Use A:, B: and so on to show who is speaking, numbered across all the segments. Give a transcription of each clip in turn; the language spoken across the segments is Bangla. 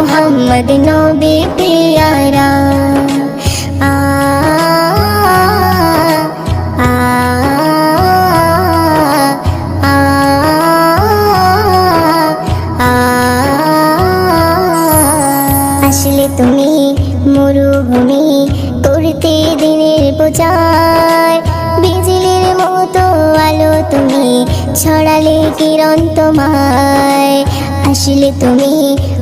A: মোহাম্মদ নবী পিয়ারা আসলে তুমি মরুভূমি করতে দিনের প্রচার। বিজলির মতো আলো তুমি ছড়ালে কিরণ তোমায়। আসলে তুমি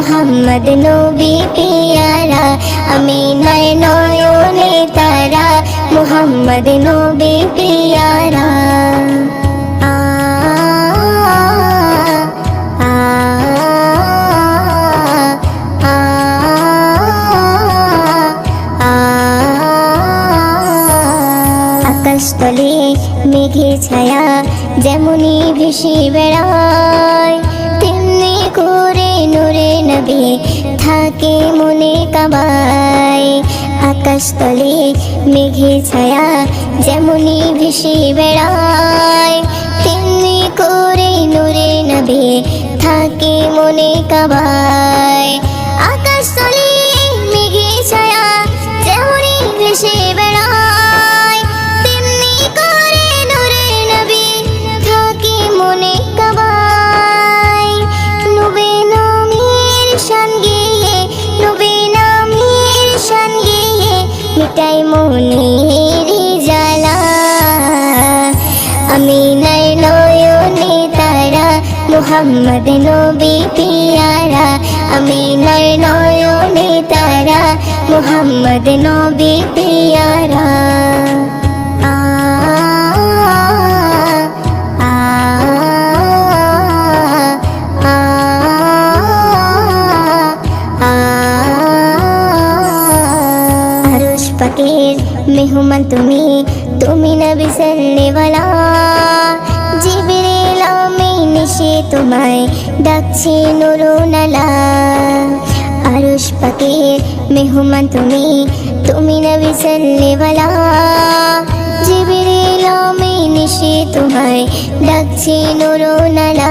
A: মোহাম্মদ নবী পিয়ারা আমিনার নয়নে তারা, মোহাম্মদ নবী পিয়ারা। আকাশতলে মেঘে ছায়া যেমনই ভেসে বেড়ায় নবী থাকে মনে কাবায়। আকাশতলে মেঘে ছায়া যেমনি ভেসে বেড়ায়। তেমনি করে নূরে নবী থাকে মনে কাবায়। মোহাম্মদ নবী পিয়ারা, আমিনার নয়নে তারা, মোহাম্মদ নবী পিয়ারা। পাকের মেহমান তুমি তুমি নবী সাল্লেওয়ালা তোমায় ডাকছে নুরুনালা। আরশ পাকের মেহমান তুমি তুমি নবী সাল্লেওয়ালা জিবরিল আমিন সে তোমায় ডাকছে নুরুনালা।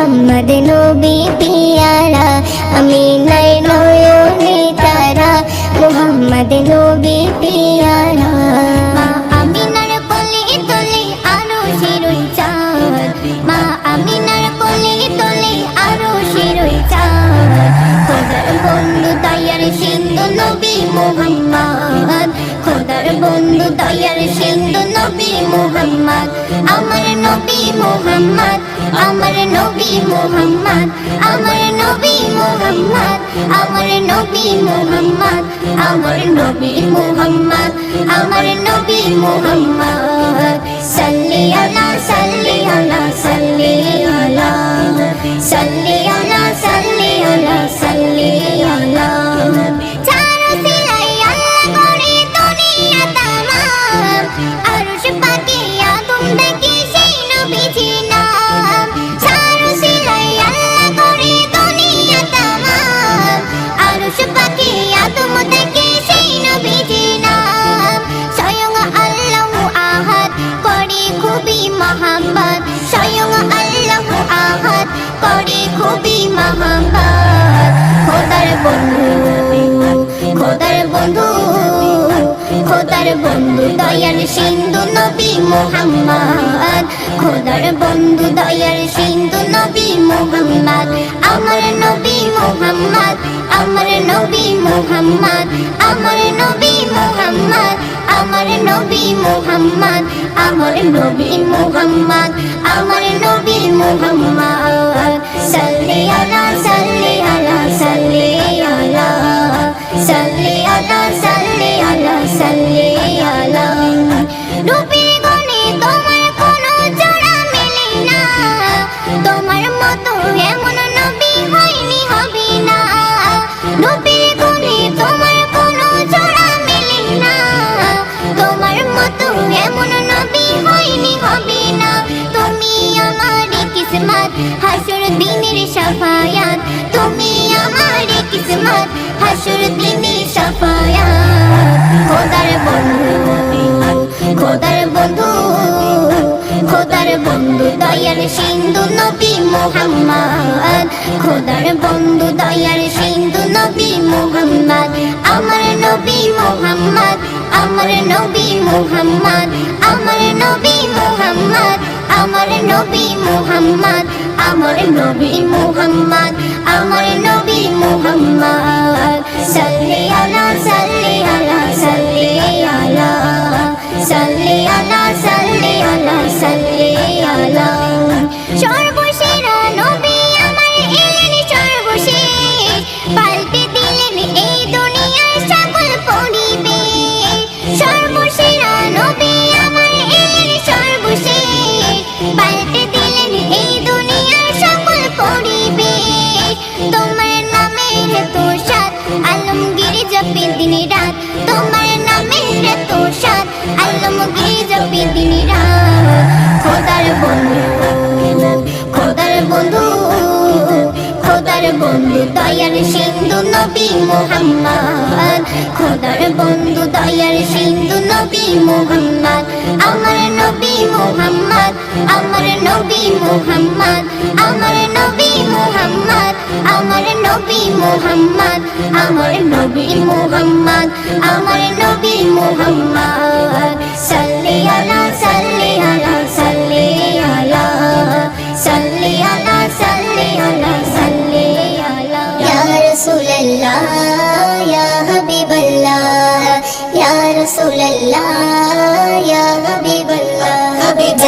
A: মোহাম্মদ নবী পিয়ারা আমিনার নয়নে তারা, মোহাম্মদ নবী পিয়ারা। মোহাম্মদ। খোদার বন্ধু সিন্ধু নবী মোহাম্মদ।
B: নবী মোহাম্মদ, আমার নবী মোহাম্মদ, আমার নবী মোহাম্মদ, আমার নবী মোহাম্মদ, আমার নবী মোহাম্মদ, আমার নবী মোহাম্মদ। সাল্লি আলা সাল্লি আলা সাল্লি আলা সাল্লি আলা সাল্লি আলা সাল্লি আলা। বন্ধু দয়ার সিন্ধু নবী মোহাম্মদ। খোদার বন্ধু দয়ার সিন্ধু নবী মোহাম্মদ। আমার নবী মোহাম্মদ, আমার নবী মোহাম্মদ, আমার নবী মোহাম্মদ, আমার নবী মোহাম্মদ, আমার নবী মোহাম্মদ, আমার নবী মোহাম্মদ। বন্ধু দয়ার সিন্ধু নবী মোহাম্মদ। খোদার বন্ধু দয়ার সিন্ধু নবী মোহাম্মদ। আমার নবী মোহাম্মদ, আমার নবী মোহাম্মদ, আমার নবী মোহাম্মদ, আমার নবী মোহাম্মদ, আমার নবী মোহাম্মদ, আমার নবী মোহাম্মদ। সাল্লি আলা সাল্লি আলা সাল্লি আলা। সাল্লি আলা সাল্লি আলা সাল্লি আলা নবী মোহাম্মদ। খোদার বন্ধু, দয়ার সিন্ধু নবী মোহাম্মদ। আমার নবী মোহাম্মদ, আমার নবী মোহাম্মদ। আমার নবী মোহাম্মদ, আমার নবী মোহাম্মদ। আমার নবী মোহাম্মদ, আমার নবী মোহাম্মদ। সাল্লি আলা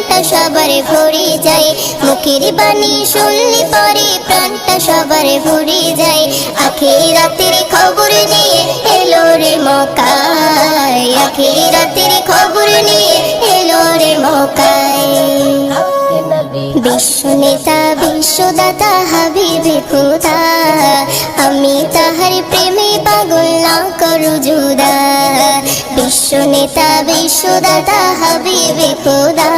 B: প্রাণটা সবার ভরে যায়। মুখের বাণী শুনলে পরে প্রাণটা সবার ভরে যায়। আখে রাতের খবর নিয়ে এলো রে মকায় আখে রাতের খবর নিয়ে এলো রে মকায় বিশ্ব নেতা, বিশ্বদাতা, হাবিবে খোদা আমি তাহার প্রেমে পাগল না করু জুদা বিশ্ব নেতা বিশ্বদাতা হাবিবে খোদা।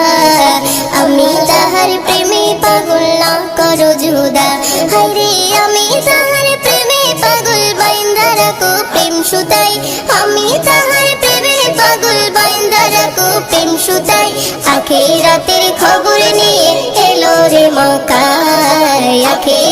B: আমি তাহার প্রেমে পাগল না করু জুদা হায়রে, আমি তাহার প্রেমে পাগল বাইন্দা রাখো প্রেম সুতাই। আমি তাহার প্রেমে পাগল বাইন্দা রাখো প্রেম সুতাই। আখেরাতের খবর নিয়ে এলো রে মকায় আখেরাতের খবর নিয়ে এলো রে মকায় যার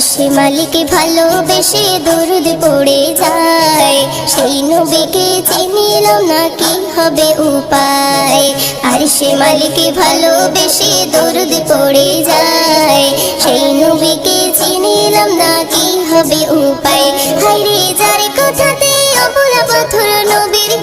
B: সে মালিক ভালোবেসে দরুদ পড়ে যায়। সেই নবীকে চিনিলাম না কি হবে উপায়। আর সে মালিক ভালোবেসে দরুদ পড়ে যায়। সেই নবীকে চিনিলাম না কি হবে উপায়। হাইরে যার কথাতে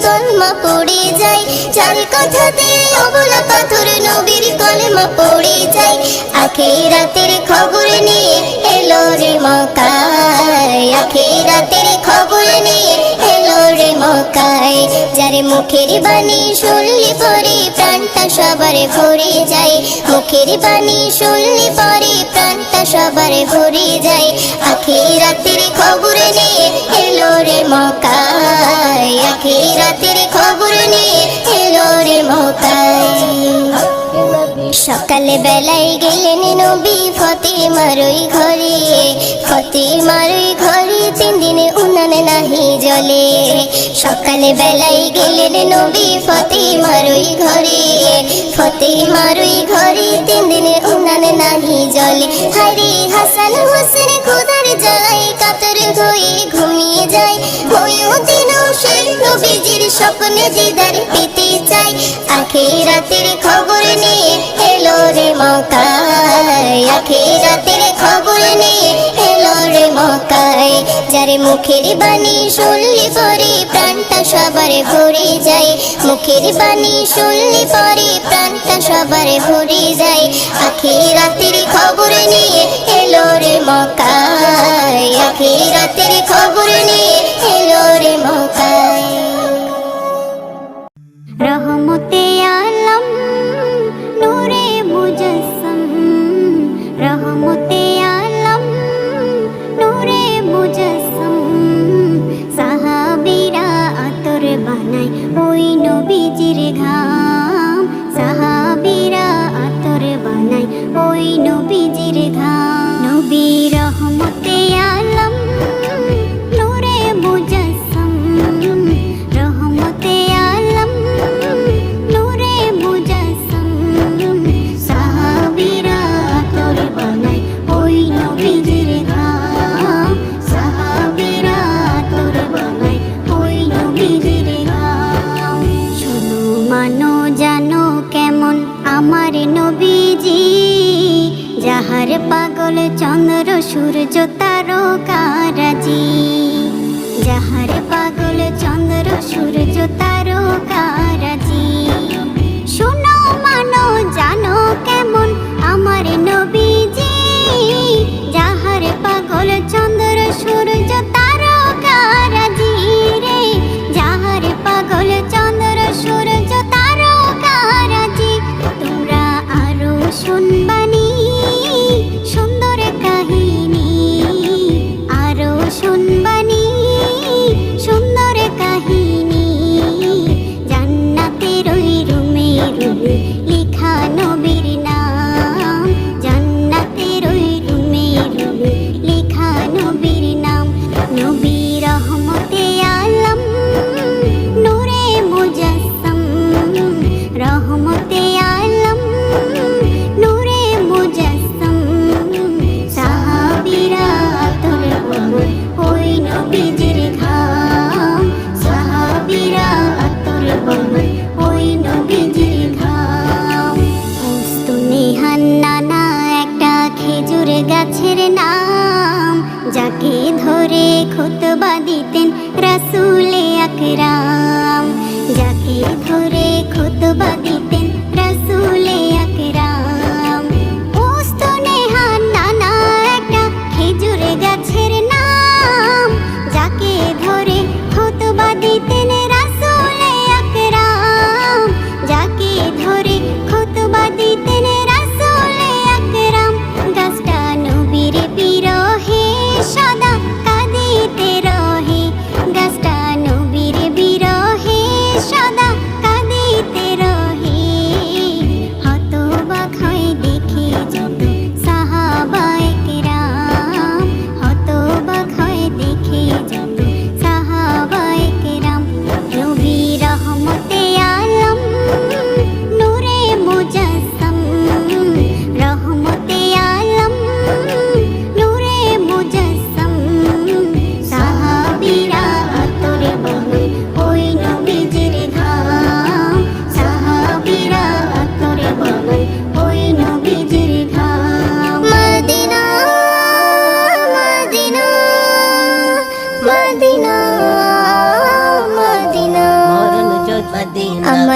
B: কলমা পড়ে যায়। যার কথাতে অবলা পাথর নবীর কলমা পড়ে যায়। আখেরাতের খবর নিয়ে এলো রে মকায় আখেরাতের খবর নিয়ে এলো রে মকায় যারে মুখের বাণী শুনলে পরে প্রাণটা সবার ভরে যায়। মুখের বাণী শুনলে পরে প্রাণটা সবার ভরে যায়। আখেরাতের খবর নিয়ে এলো রে মকায় আখেরাতের খবর নিয়ে এলো সকালে বেলায় গেলেন নবী ফতেমার ওই ঘরে। ফতেমার ওই ঘরে তিন দিনে উনানে নাহি জলে। সকালে বেলায় গেলেন নবী ফতেমার ওই ঘরে। ফতেমার ওই ঘরে তিন দিনে উনানে নাহি জলে। হারে হাসান হোসেন খোদার জ্বালায় কাতর হয়ে ঘুমিয়ে যায়। সে নবীজির স্বপ্নে দিদার পেতে চাই। আখেরাতের খবর নিয়ে এলো রে মকায় আখেরাতের খবর নিয়ে রে মকায় মুখের বাণী শুনলে পরে প্রাণটা সবার ভরে যায়। মুখের বাণী শুনলে পরে প্রাণটা সবার ভরে যায়। আখেরাতের খবর নিয়ে এলো রে মকায়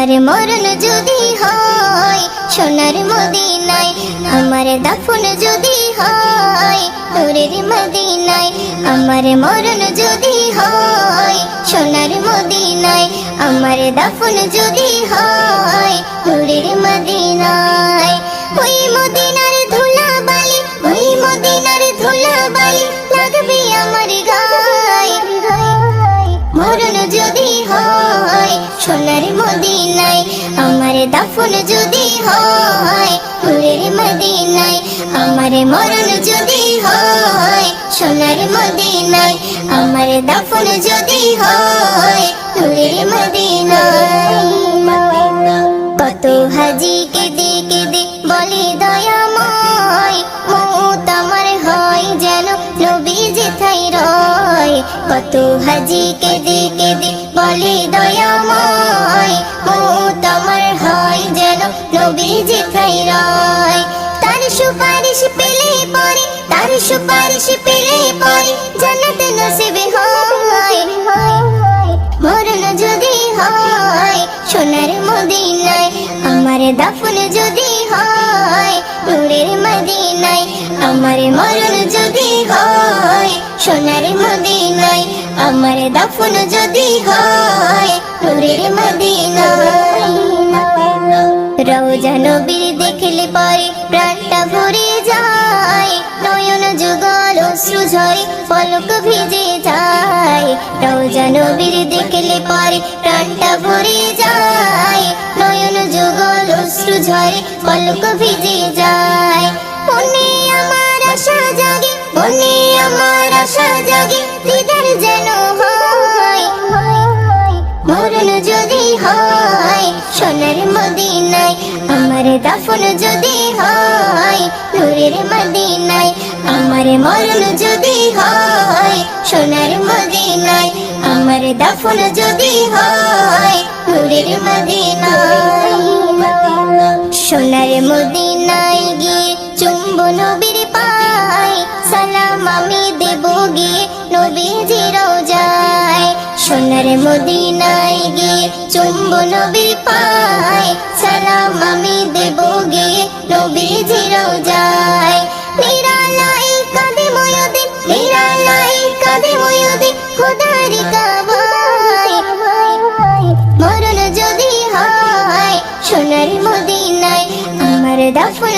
C: আমার
A: মরণ যদি হয়, সোনার মদিনায়, আমার দাফন যদি হয়, নূরের মদিনায়, আমার মরণ যদি হয়, সোনার মদিনায়, আমার দাফন যদি হয়, নূরের মদিনায়। দাফন যদি হয়, নূরের মদিনায়, আমার মরণ যদি হয়, সোনার মদিনায়, আমার দাফন যদি হয়, নূরের মদিনায়। কত হাজি কেঁদে কেঁদে বলে দয়াময়, মত আমার হয় যেন নবী যেথাই রয়। কত হাজি নবী যেথাই রয় তার সুপারিশ পেলে পরে, তার সুপারিশ পেলে পরে, জান্নাত নসিবে হয়। মরণ যদি হয়, সোনার মদিনায়, আমার দাফন যদি হয়, নূরের মদিনায়, আমার মরণ যদি হয়, সোনার মদিনায়, আমার দাফন যদি হয়, নূরের মদিনায়। রওজা নবীর দেখলে পরে প্রাণটা ভরে যায়। নয়ন যুগল অশ্রু ঝরে পলক ভিজে যায়। রওজা নবীর দেখলে পরে প্রাণটা ভরে যায়। নয়ন যুগল অশ্রু ঝরে পলক ভিজে যায়। মনে আমার আশা জাগে মনে আমার আশা জাগে, দিদার যেন হয় মরণ যদি হয়, সোনার মদিনায় আমার দাফন যদি হয় নূরের মদিনায়, আমার মরণ যদি হয় সোনার মদিনায়, আমার দাফন যদি হয় নূরের মদিনায়। সোনার মদিনায় গিয়ে চুম্ব মদিনায় গিয়ে চুম্ব নবীর পায়। সালাম আমি দেব গিয়ে নবীজি রোজায়। নিরালাই কাঁদে ময়দিন নিরালাই কাঁদে ময়দিন খোদারি কাবায়। মরণ যদি হয়, সোনার মদিনায় আমার দাফন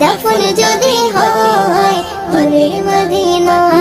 A: দাফন যদি হয় মদিনায়